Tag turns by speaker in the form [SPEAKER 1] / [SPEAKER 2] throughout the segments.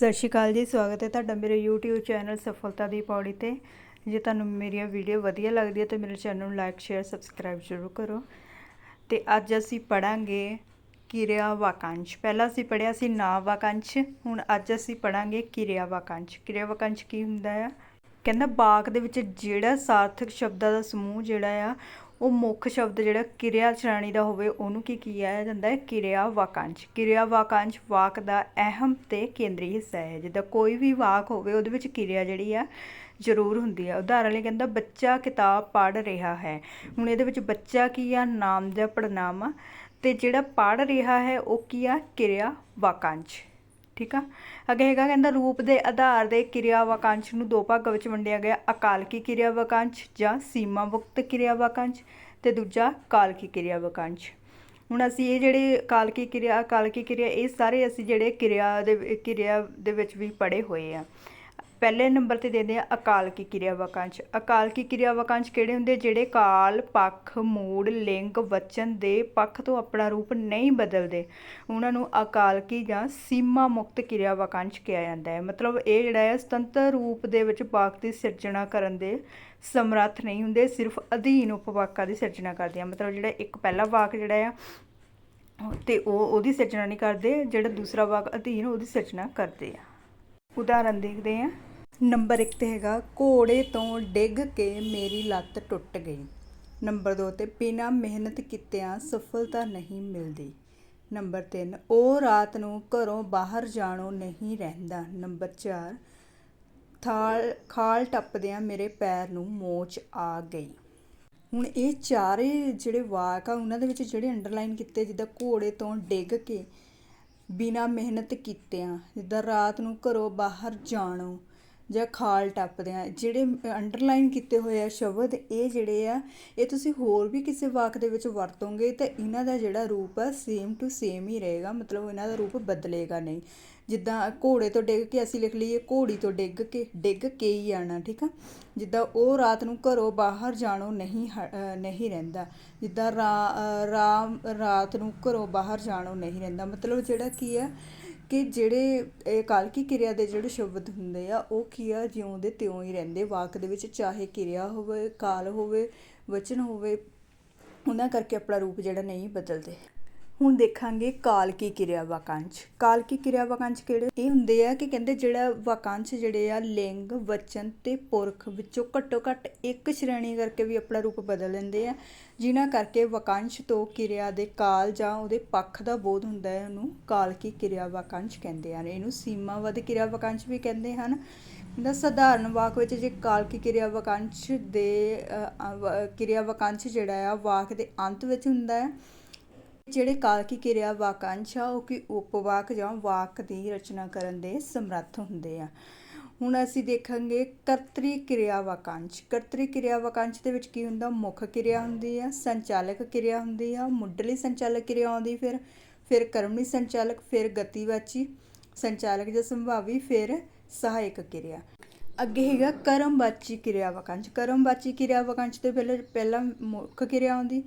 [SPEAKER 1] ਸਤਿ ਸ਼੍ਰੀ ਅਕਾਲ ਜੀ, ਸਵਾਗਤ ਹੈ ਤੁਹਾਡਾ ਮੇਰੇ YouTube ਚੈਨਲ ਸਫਲਤਾ ਦੀ ਪੌੜੀ ਤੇ। ਜੇ ਤੁਹਾਨੂੰ ਮੇਰੀਆਂ ਵੀਡੀਓ ਵਧੀਆ ਲੱਗਦੀ ਹੈ ਤਾਂ ਮੇਰੇ ਚੈਨਲ ਨੂੰ ਲਾਈਕ ਸ਼ੇਅਰ ਸਬਸਕ੍ਰਾਈਬ ਜ਼ਰੂਰ ਕਰੋ। ਤੇ ਅੱਜ ਅਸੀਂ ਪੜਾਂਗੇ ਕਿਰਿਆ ਵਾਕਾਂਸ਼। ਪਹਿਲਾਂ ਅਸੀਂ ਪੜਿਆ ਸੀ ਨਾ ਵਾਕੰਸ਼, ਹੁਣ ਅੱਜ ਅਸੀਂ ਪੜਾਂਗੇ ਕਿਰਿਆ ਵਾਕੰਸ਼। ਕਿਰਿਆ ਵਾਕੰਸ਼ ਕੀ ਹੁੰਦਾ ਆ? ਕਹਿੰਦਾ ਵਾਕ ਦੇ ਵਿੱਚ ਜਿਹੜਾ ਸਾਰਥਕ ਸ਼ਬਦਾਂ ਦਾ ਸਮੂਹ ਜਿਹੜਾ ਆ ਉਹ ਮੁੱਖ ਸ਼ਬਦ ਜਿਹੜਾ ਕਿਰਿਆ ਸ਼੍ਰੇਣੀ ਦਾ ਹੋਵੇ, ਉਹਨੂੰ ਕੀ ਕਿਹਾ ਜਾਂਦਾ ਹੈ? ਕਿਰਿਆ ਵਾਕਾਂਸ਼। ਕਿਰਿਆ ਵਾਕਾਂਸ਼ ਵਾਕ ਦਾ ਅਹਿਮ ਤੇ ਕੇਂਦਰੀ ਹਿੱਸਾ ਹੈ। ਜਿੱਦਾਂ ਕੋਈ ਵੀ ਵਾਕ ਹੋਵੇ, ਉਹਦੇ ਵਿੱਚ ਕਿਰਿਆ ਜਿਹੜੀ ਆ, ਜ਼ਰੂਰ ਹੁੰਦੀ ਹੈ ਉਦਾਹਰਨ ਲਈ ਕਹਿੰਦਾ, ਬੱਚਾ ਕਿਤਾਬ ਪੜ੍ਹ ਰਿਹਾ ਹੈ। ਹੁਣ ਇਹਦੇ ਵਿੱਚ ਬੱਚਾ ਕੀ ਆ? ਨਾਮ ਜਾਂ ਪੜਨਾਮ ਆ। ਤੇ ਜਿਹੜਾ ਪੜ੍ਹ ਰਿਹਾ ਹੈ, ਉਹ ਕੀ ਆ? ਕਿਰਿਆ ਵਾਕਾਂਸ਼। ਠੀਕ ਆ? ਅੱਗੇ ਹੈਗਾ ਕਹਿੰਦਾ ਰੂਪ ਦੇ ਆਧਾਰ ਦੇ ਕਿਰਿਆ ਵਾਕਾਂਸ਼ ਨੂੰ ਦੋ ਭਾਗਾਂ ਵਿੱਚ ਵੰਡਿਆ ਗਿਆ, ਅਕਾਲਕੀ ਕਿਰਿਆ ਵਾਕਾਂਸ਼ ਜਾਂ ਸੀਮਾ ਮੁਕਤ ਕਿਰਿਆ ਵਾਕਾਂਸ਼ ਤੇ ਦੂਜਾ ਕਾਲਕੀ ਕਿਰਿਆ ਵਾਕਾਂਸ਼ ਹੁਣ ਅਸੀਂ ਇਹ ਜਿਹੜੇ ਕਾਲਕੀ ਕਿਰਿਆ ਕਾਲਕੀ ਕਿਰਿਆ, ਇਹ ਸਾਰੇ ਅਸੀਂ ਜਿਹੜੇ ਕਿਰਿਆ ਦੇ ਕਿਰਿਆ ਦੇ ਵਿੱਚ ਵੀ ਪੜ੍ਹੇ ਹੋਏ ਆ। ਪਹਿਲੇ ਨੰਬਰ ਤੇ ਦਿੰਦੇ ਆ ਅਕਾਲਕੀ ਕਿਰਿਆ ਵਾਕਾਂਸ਼ ਅਕਾਲਕੀ ਕਿਰਿਆ ਵਾਕਾਂਸ਼ ਕਿਹੜੇ ਹੁੰਦੇ? ਜਿਹੜੇ ਕਾਲ, ਪੱਖ ਮੂੜ ਲਿੰਗ, ਵਚਨ ਦੇ ਪੱਖ ਤੋਂ ਆਪਣਾ ਰੂਪ ਨਹੀਂ ਬਦਲਦੇ। ਉਹਨਾਂ ਨੂੰ ਅਕਾਲਕੀ ਜਾਂ ਸੀਮਾ ਮੁਕਤ ਕਿਰਿਆ ਵਾਕਾਂਸ਼ ਕਿਹਾ ਜਾਂਦਾ ਹੈ। ਮਤਲਬ ਇਹ ਜਿਹੜਾ ਹੈ, ਸੁਤੰਤਰ ਰੂਪ ਦੇ ਵਿੱਚ ਵਾਕ ਦੀ ਸਿਰਜਣਾ ਕਰਨ ਦੇ ਸਮਰੱਥ ਨਹੀਂ ਹੁੰਦੇ, ਸਿਰਫ ਅਧੀਨ ਉਪਵਾਕਾਂ ਦੀ ਸਿਰਜਣਾ ਕਰਦੇ ਆ। ਮਤਲਬ ਜਿਹੜਾ ਇੱਕ ਪਹਿਲਾ ਵਾਕ ਜਿਹੜਾ ਆ, ਤੇ ਉਹ ਉਹਦੀ ਸਿਰਜਣਾ ਨਹੀਂ ਕਰਦੇ, ਜਿਹੜਾ ਦੂਸਰਾ ਵਾਕ ਅਧੀਨ ਉਹਦੀ ਸਿਰਜਣਾ ਕਰਦੇ ਆ। ਉਦਾਹਰਨ ਦੇਖਦੇ ਹਾਂ ਨੰਬਰ 1 ਤੇ ਹੈਗਾ, ਘੋੜੇ ਤੋਂ ਡਿੱਗ ਕੇ ਮੇਰੀ ਲੱਤ ਟੁੱਟ ਗਈ। ਨੰਬਰ 2 ਤੇ ਬਿਨਾਂ ਮਿਹਨਤ ਕੀਤਿਆਂ ਸਫਲਤਾ ਨਹੀਂ ਮਿਲਦੀ। ਨੰਬਰ 3 ਉਹ ਰਾਤ ਨੂੰ ਘਰੋਂ ਬਾਹਰ ਜਾਣੋਂ ਨਹੀਂ ਰਹਿੰਦਾ। ਨੰਬਰ 4 ਥਾਲ, ਖਾਲ ਟੱਪਦਿਆਂ ਮੇਰੇ ਪੈਰ ਨੂੰ ਮੋਚ ਆ ਗਈ। ਹੁਣ ਇਹ ਚਾਰੇ ਜਿਹੜੇ ਵਾਕ ਆ, ਉਹਨਾਂ ਦੇ ਵਿੱਚ ਜਿਹੜੇ ਅੰਡਰਲਾਈਨ ਕੀਤੇ, ਜਿੱਦਾਂ ਘੋੜੇ ਤੋਂ ਡਿੱਗ ਕੇ ਬਿਨਾ ਮਿਹਨਤ ਕੀਤਿਆਂ, ਜਿੱਦਾਂ ਰਾਤ ਨੂੰ ਘਰੋਂ ਬਾਹਰ ਜਾਣੋਂ ਜਾਂ ਖਾਲ ਟੱਪਦਿਆਂ ਜਿਹੜੇ ਅੰਡਰਲਾਈਨ ਕੀਤੇ ਹੋਏ ਆ ਸ਼ਬਦ, ਇਹ ਜਿਹੜੇ ਆ, ਇਹ ਤੁਸੀਂ ਹੋਰ ਵੀ ਕਿਸੇ ਵਾਕ ਦੇ ਵਿੱਚ ਵਰਤੋਗੇ ਤਾਂ ਇਹਨਾਂ ਦਾ ਜਿਹੜਾ ਰੂਪ ਆ ਸੇਮ ਟੂ ਸੇਮ ਹੀ ਰਹੇਗਾ, ਮਤਲਬ ਇਹਨਾਂ ਦਾ ਰੂਪ ਬਦਲੇਗਾ ਨਹੀਂ। ਜਿੱਦਾਂ ਘੋੜੇ ਤੋਂ ਡਿੱਗ ਕੇ ਅਸੀਂ ਲਿਖ ਲਈਏ, ਘੋੜੀ ਤੋਂ ਡਿੱਗ ਕੇ ਡਿੱਗ ਕੇ ਹੀ ਆਣਾ ਠੀਕ ਆ? ਜਿੱਦਾਂ ਉਹ ਰਾਤ ਨੂੰ ਘਰੋਂ ਬਾਹਰ ਜਾਣੋਂ ਨਹੀਂ ਹ- ਨਹੀਂ ਰਹਿੰਦਾ। ਜਿੱਦਾਂ ਰਾਮ ਰਾਤ ਨੂੰ ਘਰੋਂ ਬਾਹਰ ਜਾਣੋਂ ਨਹੀਂ ਰਹਿੰਦਾ। ਮਤਲਬ ਜਿਹੜਾ ਕੀ ਆ ਕਿ ਜਿਹੜੇ, ਇਹ ਕਾਲਕੀ ਕਿਰਿਆ ਦੇ ਜਿਹੜੇ ਸ਼ਬਦ ਹੁੰਦੇ ਆ, ਉਹ ਕੀ ਆ? ਜਿਉਂ ਦੇ ਤਿਉਂ ਹੀ ਰਹਿੰਦੇ। ਵਾਕ ਦੇ ਵਿੱਚ ਚਾਹੇ ਕਿਰਿਆ ਹੋਵੇ, ਕਾਲ ਹੋਵੇ, ਵਚਨ ਹੋਵੇ, ਉਹਨਾਂ ਕਰਕੇ ਆਪਣਾ ਰੂਪ ਜਿਹੜਾ ਨਹੀਂ ਬਦਲਦੇ। ਹੁਣ ਦੇਖਾਂਗੇ ਕਾਲਕੀ ਕਿਰਿਆ ਵਾਕਾਂਸ਼। ਕਾਲਕੀ ਕਿਰਿਆ ਵਾਕੰਸ਼ ਕਿਹੜੇ? ਇਹ ਹੁੰਦੇ ਆ ਕਿ ਕਹਿੰਦੇ ਜਿਹੜਾ ਵਾਕੰਸ਼ ਜਿਹੜੇ ਆ, ਲਿੰਗ, ਵਚਨ ਤੇ ਪੁਰਖ ਵਿੱਚੋਂ ਘੱਟੋ ਘੱਟ ਇੱਕ ਸ਼੍ਰੇਣੀ ਕਰਕੇ ਵੀ ਆਪਣਾ ਰੂਪ ਬਦਲ ਲੈਂਦੇ ਆ। ਜਿਨ੍ਹਾਂ ਕਰਕੇ ਵਾਕੰਸ਼ ਤੋਂ ਕਿਰਿਆ ਦੇ ਕਾਲ ਜਾਂ ਉਹਦੇ ਪੱਖ ਦਾ ਬੋਧ ਹੁੰਦਾ ਹੈ, ਉਹਨੂੰ ਕਾਲਕੀ ਕਿਰਿਆ ਵਾਕੰਸ਼ ਕਹਿੰਦੇ ਹਨ ਇਹਨੂੰ ਸੀਮਾਬੱਧ ਕਿਰਿਆ ਵਾਕੰਸ਼ ਵੀ ਕਹਿੰਦੇ ਹਨ। ਦਾ ਸਧਾਰਨ ਵਾਕ ਵਿੱਚ ਜੇ ਕਾਲਕੀ ਕਿਰਿਆ ਵਾਕੰਸ਼ ਦੇ ਕਿਰਿਆ ਵਾਕੰਸ਼ ਜਿਹੜਾ ਆ, ਵਾਕ ਦੇ ਅੰਤ ਵਿੱਚ ਹੁੰਦਾ ਹੈ ਜਿਹੜੇ ਕਾਲਕੀ ਕਿਰਿਆ ਵਾਕਾਂਸ਼ ਆ, ਉਹ ਕਿ ਉਪਵਾਕ ਜਾਂ ਵਾਕ ਦੀ ਰਚਨਾ ਕਰਨ ਦੇ ਸਮਰੱਥ ਹੁੰਦੇ ਆ। ਹੁਣ ਅਸੀਂ ਦੇਖਾਂਗੇ ਕਰਤਰੀ ਕਿਰਿਆ ਵਾਕਾਂਸ਼। ਕਰਤਰੀ ਕਿਰਿਆ ਵਾਕਾਂਸ਼ ਦੇ ਵਿੱਚ ਕੀ ਹੁੰਦਾ? ਮੁੱਖ ਕਿਰਿਆ ਹੁੰਦੀ ਆ, ਸੰਚਾਲਕ ਕਿਰਿਆ ਹੁੰਦੀ ਆ, ਮੁੱਢਲੀ ਸੰਚਾਲਕ ਕਿਰਿਆ ਆਉਂਦੀ ਫਿਰ ਫਿਰ ਕਰਮੀ ਸੰਚਾਲਕ, ਫਿਰ ਗਤੀਵਾਚੀ ਸੰਚਾਲਕ ਜਾਂ ਸੰਭਾਵੀ, ਫਿਰ ਸਹਾਇਕ ਕਿਰਿਆ। ਅੱਗੇ ਹੈਗਾ ਕਰਮਵਾਚੀ ਕਿਰਿਆ ਵਾਕਾਂਸ਼। ਕਰਮਵਾਚੀ ਕਿਰਿਆ ਵਾਕਾਂਸ਼ ਦੇ ਪਹਿਲਾਂ ਪਹਿਲਾਂ ਮੁੱਖ ਕਿਰਿਆ ਆਉਂਦੀ,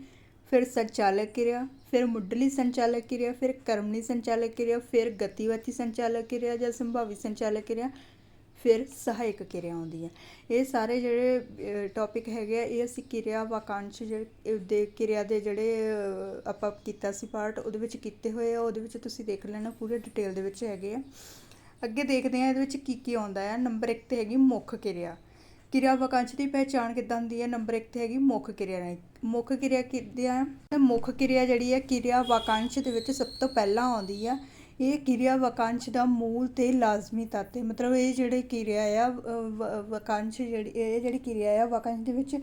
[SPEAKER 1] ਫਿਰ ਸੰਚਾਲਕ ਕਿਰਿਆ ਫਿਰ ਮੁੱਢਲੀ ਸੰਚਾਲਕ ਕਿਰਿਆ, ਫਿਰ ਕਰਮਨੀ ਸੰਚਾਲਕ ਕਿਰਿਆ, ਫਿਰ ਗਤੀਵਾਚੀ ਸੰਚਾਲਕ ਕਿਰਿਆ ਜਾਂ ਸੰਭਾਵੀ ਸੰਚਾਲਕ ਕਿਰਿਆ, ਫਿਰ ਸਹਾਇਕ ਕਿਰਿਆ ਆਉਂਦੀ ਹੈ। ਇਹ ਸਾਰੇ ਜਿਹੜੇ ਟੌਪਿਕ ਹੈਗੇ ਆ, ਇਹ ਅਸੀਂ ਕਿਰਿਆ ਵਾਕਾਂਸ਼ ਜਿਹੜੇ ਦੇ ਕਿਰਿਆ ਦੇ ਜਿਹੜੇ ਆਪਾਂ ਕੀਤਾ ਸੀ ਪਾਰਟ ਉਹਦੇ ਵਿੱਚ ਕੀਤੇ ਹੋਏ ਆ, ਉਹਦੇ ਵਿੱਚ ਤੁਸੀਂ ਦੇਖ ਲੈਣਾ ਪੂਰੇ ਡਿਟੇਲ ਦੇ ਵਿੱਚ ਹੈਗੇ ਆ। ਅੱਗੇ ਦੇਖਦੇ ਆ ਇਹਦੇ ਵਿੱਚ ਕੀ ਕੀ ਆਉਂਦਾ ਹੈ ਨੰਬਰ 1 ਤੇ ਹੈਗੀ ਮੁੱਖ ਕਿਰਿਆ। ਕਿਰਿਆ ਵਾਕੰਸ਼ ਦੀ ਪਹਿਚਾਣ ਕਿੱਦਾਂ ਹੁੰਦੀ ਹੈ? ਨੰਬਰ 1 ਤੇ ਹੈਗੀ ਮੁੱਖ ਕਿਰਿਆ ਰਾਹੀਂ। ਮੁੱਖ ਕਿਰਿਆ ਕਿੱਦਾਂ ਹੈ ਮੁੱਖ ਕਿਰਿਆ ਜਿਹੜੀ ਹੈ ਕਿਰਿਆ ਵਾਕਾਂਸ਼ ਦੇ ਵਿੱਚ ਸਭ ਤੋਂ ਪਹਿਲਾਂ ਆਉਂਦੀ ਆ। ਇਹ ਕਿਰਿਆ ਵਾਕਾਂਸ਼ ਦਾ ਮੂਲ ਤੇ ਲਾਜ਼ਮੀ ਤੱਤ ਹੈ। ਮਤਲਬ ਇਹ ਜਿਹੜੇ ਕਿਰਿਆ ਆ ਅ, ਵ- ਵਾਕਾਂਸ਼ ਜਿਹੜੀ ਇਹ ਜਿਹੜੀ ਕਿਰਿਆ ਆ ਵਾਕੰਸ਼ ਦੇ ਵਿੱਚ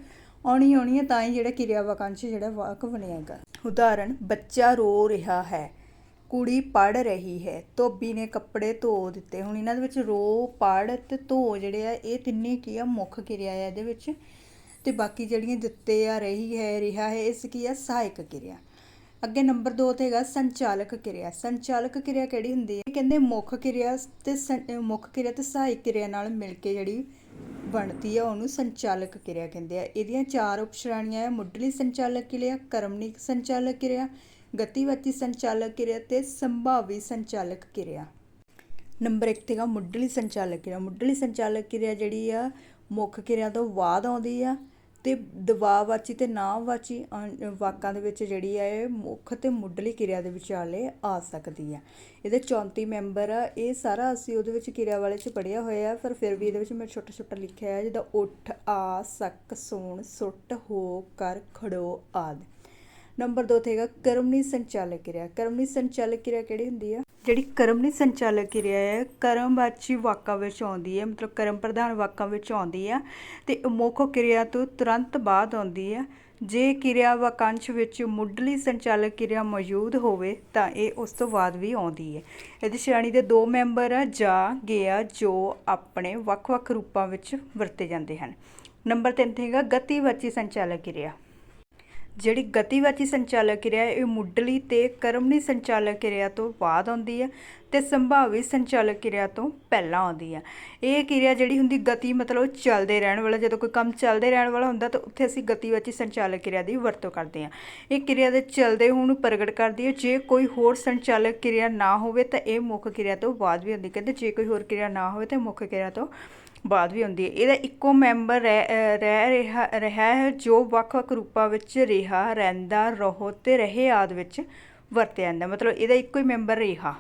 [SPEAKER 1] ਆਉਣੀ ਆਉਣੀ ਹੈ ਤਾਂ ਹੀ ਜਿਹੜਾ ਕਿਰਿਆ ਵਾਕਾਂਸ਼ ਜਿਹੜਾ ਵਾਕ ਬਣਿਆਗਾ ਉਦਾਹਰਣ ਬੱਚਾ ਰੋ ਰਿਹਾ ਹੈ। ਕੁੜੀ ਪੜ੍ਹ ਰਹੀ ਹੈ, ਧੋਬੀ ਨੇ ਕੱਪੜੇ ਧੋ ਦਿੱਤੇ। ਹੁਣ ਇਹਨਾਂ ਦੇ ਵਿੱਚ ਰੋ, ਪੜ੍ਹ ਤੇ ਧੋ ਜਿਹੜੇ ਆ, ਇਹ ਤਿੰਨੇ ਕੀ ਆ, ਮੁੱਖ ਕਿਰਿਆ ਆ ਇਹਦੇ ਵਿੱਚ। ਤੇ ਬਾਕੀ ਜਿਹੜੀਆਂ ਦਿੱਤੇ ਆ, ਰਹੀ ਹੈ, ਰਿਹਾ ਹੈ, ਇਸ ਕੀ ਆ, ਸਹਾਇਕ ਕਿਰਿਆ। ਅੱਗੇ ਨੰਬਰ 2 ਤੇ ਹੈਗਾ ਸੰਚਾਲਕ ਕਿਰਿਆ। ਸੰਚਾਲਕ ਕਿਰਿਆ ਕਿਹੜੀ ਹੁੰਦੀ ਹੈ? ਕਹਿੰਦੇ ਮੁੱਖ ਕਿਰਿਆ ਤੇ ਸੰ- ਮੁੱਖ ਕਿਰਿਆ ਤੇ ਸਹਾਇਕ ਕਿਰਿਆ ਨਾਲ ਮਿਲ ਕੇ ਜਿਹੜੀ ਬਣਦੀ ਆ, ਉਹਨੂੰ ਸੰਚਾਲਕ ਕਿਰਿਆ ਕਹਿੰਦੇ ਆ। ਇਹਦੀਆਂ ਚਾਰ ਉਪਸ਼੍ਰੇਣੀਆਂ ਆ, ਮੁੱਢਲੀ ਸੰਚਾਲਕ ਕਿਰਿਆ ਕਰਮਣੀ ਸੰਚਾਲਕ ਕਿਰਿਆ ਗਤੀਵਾਚੀ ਸੰਚਾਲਕ ਕਿਰਿਆ ਤੇ ਸੰਭਾਵੀ ਸੰਚਾਲਕ ਕਿਰਿਆ। ਨੰਬਰ 1 ਤੇਗਾ ਮੁੱਢਲੀ ਸੰਚਾਲਕ ਕਿਰਿਆ। ਮੁੱਢਲੀ ਸੰਚਾਲਕ ਕਿਰਿਆ ਜਿਹੜੀ ਆ, ਮੁੱਖ ਕਿਰਿਆ ਤੋਂ ਬਾਅਦ ਆਉਂਦੀ ਆ ਤੇ ਦਬਾਅਵਾਚੀ ਤੇ ਨਾਂਵਵਾਚੀ ਅੰ- ਵਾਕਾਂ ਦੇ ਵਿੱਚ ਜਿਹੜੀ ਆ ਇਹ ਮੁੱਖ ਤੇ ਮੁੱਢਲੀ ਕਿਰਿਆ ਦੇ ਵਿਚਾਲੇ ਆ ਸਕਦੀ ਆ। ਇਹਦੇ 34 ਮੈਂਬਰ ਆ, ਇਹ ਸਾਰਾ ਅਸੀਂ ਉਹਦੇ ਵਿੱਚ ਕਿਰਿਆ ਵਾਲੇ ਚ ਪੜਿਆ ਹੋਇਆ ਪਰ ਫਿਰ ਵੀ ਇਹਦੇ ਵਿੱਚ ਮੈਂ ਛੋਟਾ ਛੋਟਾ ਲਿਖਿਆ ਹੈ ਜਿੱਦਾਂ ਉੱਠ, ਆ, ਸਕ, ਸੋਣ, ਸੁੱਟ, ਹੋ, ਕਰ, ਖੜੋ ਆਦਿ। ਨੰਬਰ 2 ਤੇ ਕਰਮਨੀ ਸੰਚਾਲਕ ਕਿਰਿਆ। ਕਰਮਨੀ ਸੰਚਾਲਕ ਕਿਰਿਆ ਕਿਹੜੀ ਹੁੰਦੀ ਆ? ਜਿਹੜੀ ਕਰਮਨੀ ਸੰਚਾਲਕ ਕਿਰਿਆ ਹੈ ਕਰਮਵਾਚੀ ਵਾਕਾਂ ਵਿੱਚ ਆਉਂਦੀ ਹੈ ਮਤਲਬ ਕਰਮ ਪ੍ਰਧਾਨ ਵਾਕਾਂ ਵਿੱਚ ਆਉਂਦੀ ਆ ਤੇ ਮੁੱਖ ਕਿਰਿਆ ਤੋਂ ਤੁਰੰਤ ਬਾਅਦ ਆਉਂਦੀ ਆ। ਜੇ ਕਿਰਿਆ ਵਾਕਾਂਸ਼ ਵਿੱਚ ਮੁੱਢਲੀ ਸੰਚਾਲਕ ਕਿਰਿਆ ਮੌਜੂਦ ਹੋਵੇ ਤਾਂ ਇਹ ਉਸ ਤੋਂ ਬਾਅਦ ਵੀ ਆਉਂਦੀ ਹੈ ਇਹਦੀ ਸ਼੍ਰੇਣੀ ਦੇ ਦੋ ਮੈਂਬਰ ਆ, ਜਾ, ਗਿਆ, ਜੋ ਆਪਣੇ ਵੱਖ-ਵੱਖ ਰੂਪਾਂ ਵਿੱਚ ਵਰਤੇ ਜਾਂਦੇ ਹਨ। ਨੰਬਰ 3 ਤੇ ਹੈਗਾ ਗਤੀਵਾਚੀ ਸੰਚਾਲਕ ਕਿਰਿਆ। ਜਿਹੜੀ ਗਤੀਵਾਚੀ ਸੰਚਾਲਕ ਕਿਰਿਆ ਇਹ ਮੁੱਢਲੀ ਤੇ ਕਰਮਨੀ ਸੰਚਾਲਕ ਕਿਰਿਆ ਤੋਂ ਬਾਅਦ ਆਉਂਦੀ ਹੈ ਤੇ ਸੰਭਾਵੀ ਸੰਚਾਲਕ ਕਿਰਿਆ ਤੋਂ ਪਹਿਲਾਂ ਆਉਂਦੀ ਹੈ। ਇਹ ਕਿਰਿਆ ਜਿਹੜੀ ਹੁੰਦੀ ਗਤੀ ਮਤਲਬ ਚੱਲਦੇ ਰਹਿਣ ਵਾਲਾ, ਜਦੋਂ ਕੋਈ ਕੰਮ ਚੱਲਦੇ ਰਹਿਣ ਵਾਲਾ ਹੁੰਦਾ ਤਾਂ ਉੱਥੇ ਅਸੀਂ ਗਤੀਵਾਚੀ ਸੰਚਾਲਕ ਕਿਰਿਆ ਦੀ ਵਰਤੋਂ ਕਰਦੇ ਹਾਂ। ਇਹ ਕਿਰਿਆ ਦੇ ਚੱਲਦੇ ਹੋਣ ਨੂੰ ਪ੍ਰਗਟ ਕਰਦੀ ਹੈ, ਜੇ ਕੋਈ ਹੋਰ ਸੰਚਾਲਕ ਕਿਰਿਆ ਨਾ ਹੋਵੇ ਤਾਂ ਇਹ ਮੁੱਖ ਕਿਰਿਆ ਤੋਂ ਬਾਅਦ ਵੀ ਹੁੰਦੀ ਕਹਿੰਦੇ ਜੇ ਕੋਈ ਹੋਰ ਕਿਰਿਆ ਨਾ ਹੋਵੇ ਤਾਂ ਮੁੱਖ ਕਿਰਿਆ ਤੋਂ ਬਾਅਦ ਵੀ ਆਉਂਦੀ ਹੈ। ਇਹਦਾ ਇੱਕੋ ਮੈਂਬਰ ਰਹਿ ਰਹਿ ਰਿਹਾ ਰਿਹਾ ਹੈ ਜੋ ਵੱਖ-ਵੱਖ ਰੂਪਾਂ ਵਿੱਚ ਰਿਹਾ, ਰਹਿੰਦਾ, ਰਹੋ ਤੇ ਰਹੇ ਆਦ ਵਿੱਚ ਵਰਤਿਆ ਜਾਂਦਾ। ਮਤਲਬ ਇਹਦਾ ਇੱਕੋ ਹੀ ਮੈਂਬਰ ਰਿਹਾ।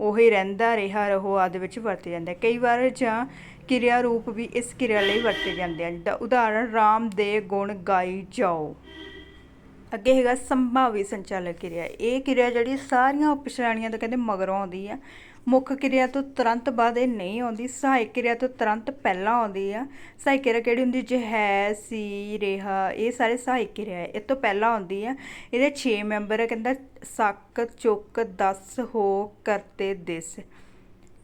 [SPEAKER 1] ਉਹੀ ਰਹਿੰਦਾ, ਰਿਹਾ, ਰਹੋ ਆਦ ਵਿੱਚ ਵਰਤਿਆ ਜਾਂਦਾ। ਕਈ ਵਾਰ ਜਾਂ ਕਿਰਿਆ ਰੂਪ ਵੀ ਇਸ ਕਿਰਿਆ ਲਈ ਵਰਤੇ ਜਾਂਦੇ ਹਨ। ਜਿੱਦਾਂ ਉਦਾਹਰਣ, ਰਾਮ ਦੇ ਗੁਣ ਗਾਈ ਜਾਓ। ਅੱਗੇ ਹੈਗਾ ਸੰਭਾਵੀ ਸੰਚਾਲਕ ਕਿਰਿਆ। ਇਹ ਕਿਰਿਆ ਜਿਹੜੀ ਸਾਰੀਆਂ ਉਪ ਸ਼੍ਰੇਣੀਆਂ ਤੋਂ ਕਹਿੰਦੇ ਮਗਰੋਂ ਆਉਂਦੀ ਆ। ਮੁੱਖ ਕਿਰਿਆ ਤੋਂ ਤੁਰੰਤ ਬਾਅਦ ਇਹ ਨਹੀਂ ਆਉਂਦੀ, ਸਹਾਇਕ ਕਿਰਿਆ ਤੋਂ ਤੁਰੰਤ ਪਹਿਲਾਂ ਆਉਂਦੀ ਆ। ਸਹਾਇਕ ਕਿਰਿਆ ਕਿਹੜੀ ਹੁੰਦੀ? ਜੇ ਹੈ ਸੀ ਰਿਹਾ, ਇਹ ਸਾਰੇ ਸਹਾਇਕ ਕਿਰਿਆ ਹੈ ਇਹ ਤੋਂ ਪਹਿਲਾਂ ਆਉਂਦੀ ਆ। ਇਹਦੇ 6 ਮੈਂਬਰ ਆ, ਕਹਿੰਦਾ ਸੱਕ, ਚੁੱਕ, ਦਸ, ਹੋ ਕਰਤੇ ਦਿਸ।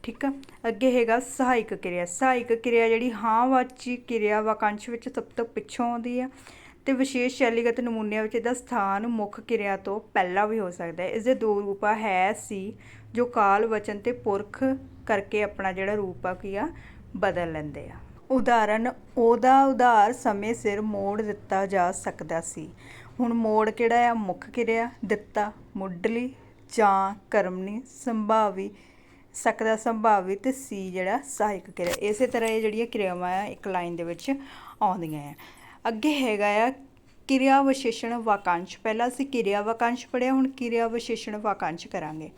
[SPEAKER 1] ਠੀਕ ਆ? ਅੱਗੇ ਹੈਗਾ ਸਹਾਇਕ ਕਿਰਿਆ। ਸਹਾਇਕ ਕਿਰਿਆ ਜਿਹੜੀ ਹਾਂ ਵਾਚੀ ਕਿਰਿਆ ਵਾਕਾਂਸ਼ ਵਿੱਚ ਸਭ ਤੋਂ ਪਿੱਛੋਂ ਆਉਂਦੀ ਆ। ਤੇ ਵਿਸ਼ੇਸ਼ ਸ਼ੈਲੀਗਤ ਨਮੂਨਿਆਂ ਵਿੱਚ ਇਹਦਾ ਸਥਾਨ ਮੁੱਖ ਕਿਰਿਆ ਤੋਂ ਪਹਿਲਾਂ ਵੀ ਹੋ ਸਕਦਾ ਹੈ। ਇਸ ਦੇ ਦੋ ਰੂਪਾ ਹੈ, ਸੀ, ਜੋ ਕਾਲ, ਵਚਨ ਤੇ ਪੁਰਖ ਕਰਕੇ ਆਪਣਾ ਜਿਹੜਾ ਰੂਪ ਆ, ਕੀ ਆ, ਬਦਲ ਲੈਂਦੇ ਆ। ਉਦਾਹਰਨ, ਉਹਦਾ ਉਧਾਰ ਸਮੇਂ ਸਿਰ ਮੋੜ ਦਿੱਤਾ ਜਾ ਸਕਦਾ ਸੀ। ਹੁਣ ਮੋੜ ਕਿਹੜਾ ਆ? ਮੁੱਖ ਕਿਰਿਆ, ਦਿੱਤਾ, ਮੁੱਢਲੀ, ਜਾਂ ਕਰਮਨੀ, ਸੰਭਾਵੀ, ਸਕਦਾ ਸੰਭਾਵੀ ਤੇ ਸੀ ਜਿਹੜਾ ਸਹਾਇਕ ਕਿਰਿਆ। ਇਸੇ ਤਰ੍ਹਾਂ ਇਹ ਜਿਹੜੀਆਂ ਕਿਰਿਆਵਾਂ ਆ, ਇੱਕ ਲਾਈਨ ਦੇ ਵਿੱਚ ਆਉਂਦੀਆਂ ਆ। ਅੱਗੇ ਹੈਗਾ ਆ ਕਿਰਿਆ ਵਿਸ਼ੇਸ਼ਣ ਵਾਕਾਂਸ਼। ਪਹਿਲਾਂ ਅਸੀਂ ਕਿਰਿਆ ਵਾਕਾਂਸ਼ ਪੜਿਆ ਹੁਣ ਕਿਰਿਆ ਵਿਸ਼ੇਸ਼ਣ ਵਾਕਾਂਸ਼ ਕਰਾਂਗੇ।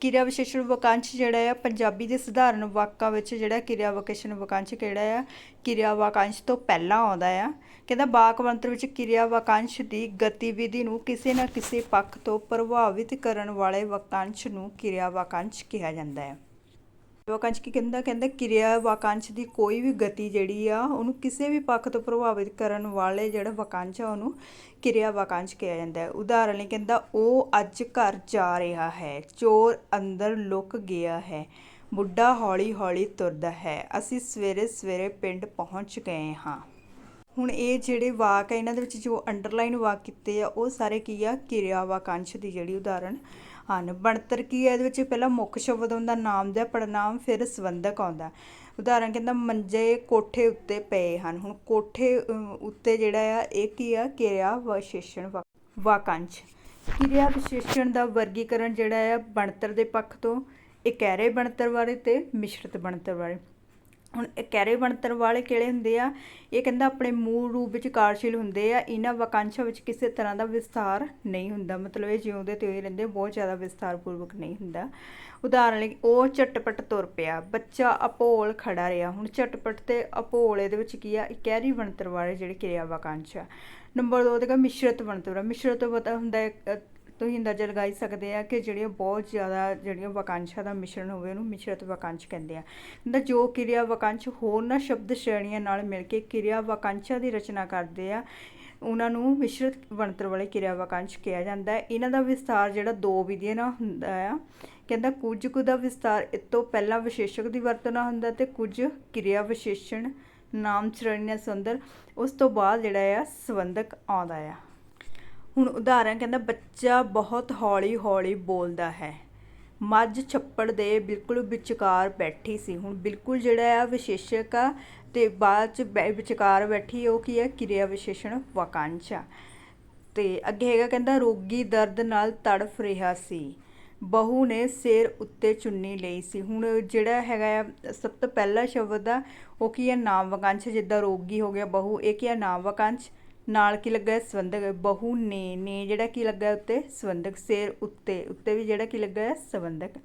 [SPEAKER 1] ਕਿਰਿਆ ਵਿਸ਼ੇਸ਼ਣ ਵਾਕਾਂਸ਼ ਜਿਹੜਾ ਆ, ਪੰਜਾਬੀ ਦੇ ਸਧਾਰਨ ਵਾਕਾਂ ਵਿੱਚ ਜਿਹੜਾ ਕਿਰਿਆ ਵਿਸ਼ੇਸ਼ਣ ਵਾਕਾਂਸ਼ ਕਿਹੜਾ ਆ? ਕਿਰਿਆ ਵਾਕਾਂਸ਼ ਤੋਂ ਪਹਿਲਾਂ ਆਉਂਦਾ ਆ। ਕਹਿੰਦਾ ਵਾਕ ਮੰਤਰ ਵਿੱਚ ਕਿਰਿਆ ਵਾਕਾਂਸ਼ ਦੀ ਗਤੀਵਿਧੀ ਨੂੰ ਕਿਸੇ ਨਾ ਕਿਸੇ ਪੱਖ ਤੋਂ ਪ੍ਰਭਾਵਿਤ ਕਰਨ ਵਾਲੇ ਵਾਕਾਂਸ਼ ਨੂੰ ਕਿਰਿਆ ਵਾਕਾਂਸ਼ ਕਿਹਾ ਜਾਂਦਾ ਹੈ ਵਾਕਾਂਸ਼ ਕੀ ਕਹਿੰਦਾ ਕਹਿੰਦਾ ਕਿਰਿਆ ਵਾਕਾਂਸ਼ ਦੀ ਕੋਈ ਵੀ ਗਤੀ ਜਿਹੜੀ ਆ, ਉਹਨੂੰ ਕਿਸੇ ਵੀ ਪੱਖ ਤੋਂ ਪ੍ਰਭਾਵਿਤ ਕਰਨ ਵਾਲੇ ਜਿਹੜਾ ਵਾਕਾਂਸ਼ ਆ, ਉਹਨੂੰ ਕਿਰਿਆ ਵਾਕਾਂਸ਼ ਕਿਹਾ ਜਾਂਦਾ ਹੈ। ਉਦਾਹਰਣ ਲਈ ਕਹਿੰਦਾ, ਉਹ ਅੱਜ ਘਰ ਜਾ ਰਿਹਾ ਹੈ, ਚੋਰ ਅੰਦਰ ਲੁਕ ਗਿਆ ਹੈ, ਬੁੱਢਾ ਹੌਲੀ ਹੌਲੀ ਤੁਰਦਾ ਹੈ, ਅਸੀਂ ਸਵੇਰੇ ਸਵੇਰੇ ਪਿੰਡ ਪਹੁੰਚ ਗਏ ਹਾਂ। ਹੁਣ ਇਹ ਜਿਹੜੇ ਵਾਕ ਆ, ਇਹਨਾਂ ਦੇ ਵਿੱਚ ਜੋ ਅੰਡਰਲਾਈਨ ਵਾਕ ਕੀਤੇ ਆ, ਉਹ ਸਾਰੇ ਕੀ ਆ? ਕਿਰਿਆ ਵਾਕਾਂਸ਼ ਦੀ ਜਿਹੜੀ ਉਦਾਹਰਣ ਹਨ। ਬਣਤਰ ਕੀ ਹੈ? ਇਹਦੇ ਵਿੱਚ ਪਹਿਲਾਂ ਮੁੱਖ ਸ਼ਬਦ ਹੁੰਦਾ, ਨਾਮ ਦਾ ਪੜਨਾਮ ਫਿਰ ਸੰਬੰਧਕ ਆਉਂਦਾ। ਉਦਾਹਰਨ ਕਹਿੰਦਾ, ਮੰਜੇ ਕੋਠੇ ਉੱਤੇ ਪਏ ਹਨ। ਹੁਣ ਕੋਠੇ ਉੱਤੇ ਜਿਹੜਾ ਆ, ਇਹ ਕੀ ਆ? ਕਿਰਿਆ ਵਿਸ਼ੇਸ਼ਣ ਵਾ- ਵਾਕਾਂਸ਼। ਕਿਰਿਆ ਵਿਸ਼ੇਸ਼ਣ ਦਾ ਵਰਗੀਕਰਨ ਜਿਹੜਾ ਆ, ਬਣਤਰ ਦੇ ਪੱਖ ਤੋਂ ਇਕਹਿਰੇ ਬਣਤਰ ਬਾਰੇ ਤੇ ਮਿਸ਼ਰਤ ਬਣਤਰ ਬਾਰੇ। ਹੁਣ ਇਕਹਿਰੇ ਬਣਤਰ ਵਾਲੇ ਕਿਹੜੇ ਹੁੰਦੇ ਆ? ਇਹ ਕਹਿੰਦਾ ਆਪਣੇ ਮੂਲ ਰੂਪ ਵਿੱਚ ਕਾਰਜਸ਼ੀਲ ਹੁੰਦੇ ਆ। ਇਹਨਾਂ ਵਾਕਾਂਸ਼ਾਂ ਵਿੱਚ ਕਿਸੇ ਤਰ੍ਹਾਂ ਦਾ ਵਿਸਥਾਰ ਨਹੀਂ ਹੁੰਦਾ। ਮਤਲਬ ਇਹ ਜਿਉਂਦੇ ਤੇ ਹੋਏ ਰਹਿੰਦੇ, ਬਹੁਤ ਜ਼ਿਆਦਾ ਵਿਸਥਾਰਪੂਰਵਕ ਨਹੀਂ ਹੁੰਦਾ। ਉਦਾਹਰਣ ਲਈ, ਉਹ ਝਟਪਟ ਤੁਰ ਪਿਆ। ਬੱਚਾ ਅਪੋਲ ਖੜਾ ਰਿਹਾ। ਹੁਣ ਝਟਪਟ ਤੇ ਅਪੋਲ ਇਹਦੇ ਵਿੱਚ ਕੀ ਆ? ਇਕਹਿਰੀ ਬਣਤਰ ਵਾਲੇ ਜਿਹੜੇ ਕਿਰਿਆ ਵਾਕਾਂਸ਼ ਆ। ਨੰਬਰ 2 ਦੇਗਾ ਮਿਸ਼ਰਤ ਬਣਤਰ ਆ। ਮਿਸ਼ਰਤ ਪਤਾ ਹੁੰਦਾ ਹੈ ਤੁਸੀਂ ਅੰਦਾਜ਼ਾ ਲਗਾਈ ਸਕਦੇ ਆ ਕਿ ਜਿਹੜੀਆਂ ਬਹੁਤ ਜ਼ਿਆਦਾ ਜਿਹੜੀਆਂ ਵਾਕਾਂਸ਼ਾਂ ਦਾ ਮਿਸ਼ਰਣ ਹੋਵੇ, ਉਹਨੂੰ ਮਿਸ਼ਰਤ ਵਾਕਾਂਸ਼ ਕਹਿੰਦੇ ਆ। ਕਹਿੰਦਾ ਜੋ ਕਿਰਿਆ ਵਾਕਾਂਸ਼ ਹੋਰਨਾਂ ਸ਼ਬਦ ਸ਼੍ਰੇਣੀਆਂ ਨਾਲ ਮਿਲ ਕੇ ਕਿਰਿਆ ਵਾਕਾਂਸ਼ਾਂ ਦੀ ਰਚਨਾ ਕਰਦੇ ਆ, ਉਹਨਾਂ ਨੂੰ ਮਿਸ਼ਰਤ ਬਣਤਰ ਵਾਲੇ ਕਿਰਿਆ ਵਾਕਾਂਸ਼ ਕਿਹਾ ਜਾਂਦਾ ਹੈ। ਇਹਨਾਂ ਦਾ ਵਿਸਤਾਰ ਜਿਹੜਾ ਦੋ ਵਿਧੀਆਂ ਨਾਲ ਹੁੰਦਾ ਆ। ਕਹਿੰਦਾ ਕੁਝ ਕੁ ਦਾ ਵਿਸਤਾਰ ਇਸ ਤੋਂ ਪਹਿਲਾਂ ਵਿਸ਼ੇਸ਼ਕ ਦੀ ਵਰਤੋਂ ਨਾਲ ਹੁੰਦਾ ਤੇ ਕੁਝ ਕਿਰਿਆ ਵਿਸ਼ੇਸ਼ਣ ਨਾਮ ਸ਼੍ਰੇਣੀ ਨਾਲ ਸੰਦਰ ਉਸ ਤੋਂ ਬਾਅਦ ਜਿਹੜਾ ਆ ਸੰਬੰਧਕ ਆਉਂਦਾ ਆ। ਹੁਣ ਉਦਾਹਰਨ ਕਹਿੰਦਾ ਬੱਚਾ ਬਹੁਤ ਹੌਲੀ ਹੌਲੀ ਬੋਲਦਾ ਹੈ। ਮੱਝ ਛੱਪੜ ਦੇ ਬਿਲਕੁਲ ਵਿਚਕਾਰ ਬੈਠੀ ਸੀ। ਹੁਣ ਬਿਲਕੁਲ ਜਿਹੜਾ ਆ ਵਿਸ਼ੇਸ਼ਕ ਆ ਤੇ ਬਾਅਦ ਚ ਬੈ- ਵਿਚਕਾਰ ਬੈਠੀ, ਉਹ ਕੀ ਹੈ ਕਿਰਿਆ ਵਿਸ਼ੇਸ਼ਣ ਵਾਕਾਂਸ਼ ਆ। ਤੇ ਅੱਗੇ ਹੈਗਾ ਕਹਿੰਦਾ ਰੋਗੀ ਦਰਦ ਨਾਲ ਤੜਫ ਰਿਹਾ ਸੀ। ਬਹੂ ਨੇ ਸਿਰ ਉੱਤੇ ਚੁੰਨੀ ਲਈ ਸੀ। ਹੁਣ ਜਿਹੜਾ ਹੈਗਾ ਆ, ਸਭ ਤੋਂ ਪਹਿਲਾ ਸ਼ਬਦ ਆ, ਉਹ ਕੀ ਹੈ ਨਾਮ ਵਾਕੰਸ਼। ਜਿੱਦਾਂ ਰੋਗੀ ਹੋ ਗਿਆ, ਬਹੂ, ਇਹ ਕੀ ਹੈ ਨਾਮ ਵਾਕਾਂਸ਼। ਨਾਲ ਕੀ ਲੱਗਾ ਸੰਬੰਧਕ ਬਹੂ ਨੇ ਨੇ ਜਿਹੜਾ ਕੀ ਲੱਗਾ ਉੱਤੇ? ਸੰਬੰਧਕ ਸਿਰ ਉੱਤੇ ਉੱਤੇ ਵੀ ਜਿਹੜਾ ਕੀ ਲੱਗਾ ਹੈ? ਸੰਬੰਧਕ।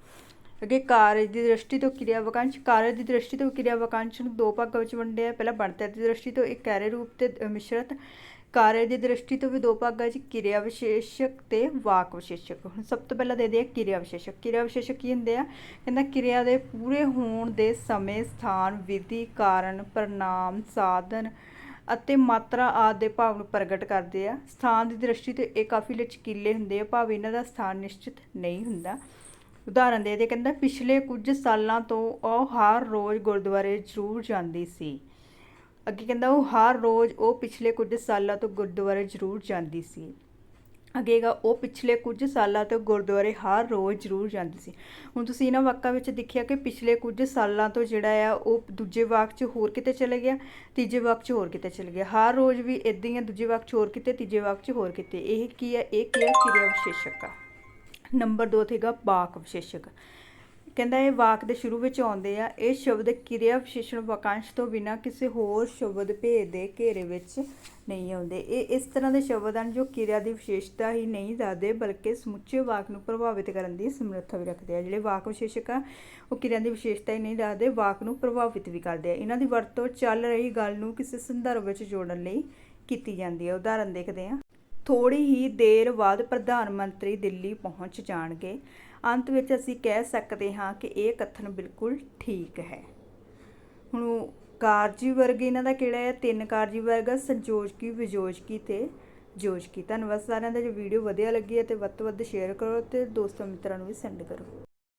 [SPEAKER 1] ਅੱਗੇ ਕਾਰਜ ਦੀ ਦ੍ਰਿਸ਼ਟੀ ਤੋਂ ਕਿਰਿਆ ਵਾਕੰਸ਼, ਕਾਰਜ ਦੀ ਦ੍ਰਿਸ਼ਟੀ ਤੋਂ ਕਿਰਿਆ ਵਾਕੰਸ਼ ਨੂੰ ਦੋ ਭਾਗਾਂ ਵਿੱਚ ਵੰਡਿਆ ਪਹਿਲਾ ਬਣਤਰ ਦੀ ਦ੍ਰਿਸ਼ਟੀ ਤੋਂ ਇੱਕ ਕੈਰੇ ਰੂਪ ਤੇ ਮਿਸ਼ਰਤ, ਕਾਰਜ ਦੀ ਦ੍ਰਿਸ਼ਟੀ ਤੋਂ ਵੀ ਦੋ ਭਾਗਾਂ 'ਚ ਕਿਰਿਆ ਵਿਸ਼ੇਸ਼ਕ ਤੇ ਵਾਕ ਵਿਸ਼ੇਸ਼ਕ। ਹੁਣ ਸਭ ਤੋਂ ਪਹਿਲਾਂ ਦੇ ਦੇ ਕਿਰਿਆ ਵਿਸ਼ੇਸ਼ਕ। ਕਿਰਿਆ ਵਿਸ਼ੇਸ਼ਕ ਕੀ ਹੁੰਦੇ ਆ? ਕਹਿੰਦਾ ਕਿਰਿਆ ਦੇ ਪੂਰੇ ਹੋਣ ਦੇ ਸਮੇਂ ਸਥਾਨ, ਵਿਧੀ, ਕਾਰਨ ਪ੍ਰਣਾਮ ਸਾਧਨ ਅਤੇ ਮਾਤਰਾ ਆਦਿ ਦੇ ਭਾਵ ਨੂੰ ਪ੍ਰਗਟ ਕਰਦੇ ਆ। ਸਥਾਨ ਦੀ ਦ੍ਰਿਸ਼ਟੀ 'ਤੇ ਇਹ ਕਾਫੀ ਲਚਕੀਲੇ ਹੁੰਦੇ ਆ, ਭਾਵ ਇਹਨਾਂ ਦਾ ਸਥਾਨ ਨਿਸ਼ਚਿਤ ਨਹੀਂ ਹੁੰਦਾ। ਉਦਾਹਰਨ ਦੇ ਦੇ ਕਹਿੰਦਾ, ਪਿਛਲੇ ਕੁਝ ਸਾਲਾਂ ਤੋਂ ਉਹ ਹਰ ਰੋਜ਼ ਗੁਰਦੁਆਰੇ ਜ਼ਰੂਰ ਜਾਂਦੀ ਸੀ। ਅੱਗੇ ਕਹਿੰਦਾ, ਉਹ ਹਰ ਰੋਜ਼ ਉਹ ਪਿਛਲੇ ਕੁਝ ਸਾਲਾਂ ਤੋਂ ਗੁਰਦੁਆਰੇ ਜ਼ਰੂਰ ਜਾਂਦੀ ਸੀ। ਅੱਗੇਗਾ, ਉਹ ਪਿਛਲੇ ਕੁਝ ਸਾਲਾਂ ਤੋਂ ਗੁਰਦੁਆਰੇ ਹਰ ਰੋਜ਼ ਜ਼ਰੂਰ ਜਾਂਦੀ ਸੀ। ਹੁਣ ਤੁਸੀਂ ਇਹਨਾਂ ਵਾਕਾਂ ਵਿੱਚ ਦੇਖਿਆ ਕਿ ਪਿਛਲੇ ਕੁਝ ਸਾਲਾਂ ਤੋਂ ਜਿਹੜਾ ਆ, ਉਹ ਦੂਜੇ ਵਾਕ 'ਚ ਹੋਰ ਕਿਤੇ ਚਲੇ ਗਿਆ, ਤੀਜੇ ਵਾਕ 'ਚ ਹੋਰ ਕਿਤੇ ਚਲੇ ਗਿਆ। ਹਰ ਰੋਜ਼ ਵੀ ਇਦਾਂ ਹੀ ਆ, ਦੂਜੇ ਵਾਕ 'ਚ ਹੋਰ ਕਿਤੇ, ਤੀਜੇ ਵਾਕ 'ਚ ਹੋਰ ਕਿਤੇ। ਇਹ ਕੀ ਹੈ ਇਹ ਕੀ ਹੈ ਕਿਰਿਆ ਵਿਸ਼ੇਸ਼ਕ ਆ। ਨੰਬਰ 2 ਥੇਗਾ ਵਾਕ ਵਿਸ਼ੇਸ਼ਕ ਕਹਿੰਦਾ ਇਹ ਵਾਕ ਦੇ ਸ਼ੁਰੂ ਵਿੱਚ ਆਉਂਦੇ ਆ, ਇਹ ਸ਼ਬਦ ਕਿਰਿਆ ਵਿਸ਼ੇਸ਼ਣ ਵਾਕਾਂਸ਼ ਤੋਂ ਬਿਨਾ ਕਿਸੇ ਹੋਰ ਸ਼ਬਦ ਭੇਦ ਦੇ ਘੇਰੇ ਵਿੱਚ ਨਹੀਂ ਆਉਂਦੇ। ਇਹ ਇਸ ਤਰ੍ਹਾਂ ਦੇ ਸ਼ਬਦ ਹਨ ਜੋ ਕਿਰਿਆ ਦੀ ਵਿਸ਼ੇਸ਼ਤਾ ਹੀ ਨਹੀਂ ਦੱਸਦੇ, ਬਲਕਿ ਸਮੁੱਚੇ ਵਾਕ ਨੂੰ ਪ੍ਰਭਾਵਿਤ ਕਰਨ ਦੀ ਸਮਰੱਥਾ ਵੀ ਰੱਖਦੇ ਆ। ਜਿਹੜੇ ਵਾਕ ਵਿਸ਼ੇਸ਼ਕ ਆ, ਉਹ ਕਿਰਿਆ ਦੀ ਵਿਸ਼ੇਸ਼ਤਾ ਹੀ ਨਹੀਂ ਦੱਸਦੇ, ਵਾਕ ਨੂੰ ਪ੍ਰਭਾਵਿਤ ਵੀ ਕਰਦੇ ਆ। ਇਹਨਾਂ ਦੀ ਵਰਤੋਂ ਚੱਲ ਰਹੀ ਗੱਲ ਨੂੰ ਕਿਸੇ ਸੰਦਰਭ ਵਿੱਚ ਜੋੜਨ ਲਈ ਕੀਤੀ ਜਾਂਦੀ ਹੈ ਉਦਾਹਰਨ ਦੇਖਦੇ ਹਾਂ ਥੋੜੀ ਹੀ ਦੇਰ ਬਾਅਦ ਪ੍ਰਧਾਨ ਮੰਤਰੀ ਦਿੱਲੀ ਪਹੁੰਚ ਜਾਣਗੇ। ਅੰਤ ਵਿੱਚ ਅਸੀਂ ਕਹਿ ਸਕਦੇ ਹਾਂ ਕਿ ਇਹ ਕਥਨ ਬਿਲਕੁਲ ਠੀਕ ਹੈ। ਹੁਣ ਉਹ ਕਾਰਜੀ ਵਰਗ ਇਹਨਾਂ ਦਾ ਕਿਹੜਾ ਹੈ? ਤਿੰਨ ਕਾਰਜੀ ਵਰਗ ਸੰਯੋਜਕੀ ਵਿਯੋਜਕੀ ਤੇ ਯੋਜਕੀ ਧੰਨਵਾਦ ਸਾਰਿਆਂ ਦਾ, ਜੇ ਵੀਡੀਓ ਵਧੀਆ ਲੱਗੀ ਹੈ ਤੇ ਵੱਧ ਤੋਂ ਵੱਧ ਸ਼ੇਅਰ ਕਰੋ ਤੇ ਦੋਸਤਾਂ ਮਿੱਤਰਾਂ ਨੂੰ ਵੀ ਸੈਂਡ ਕਰੋ।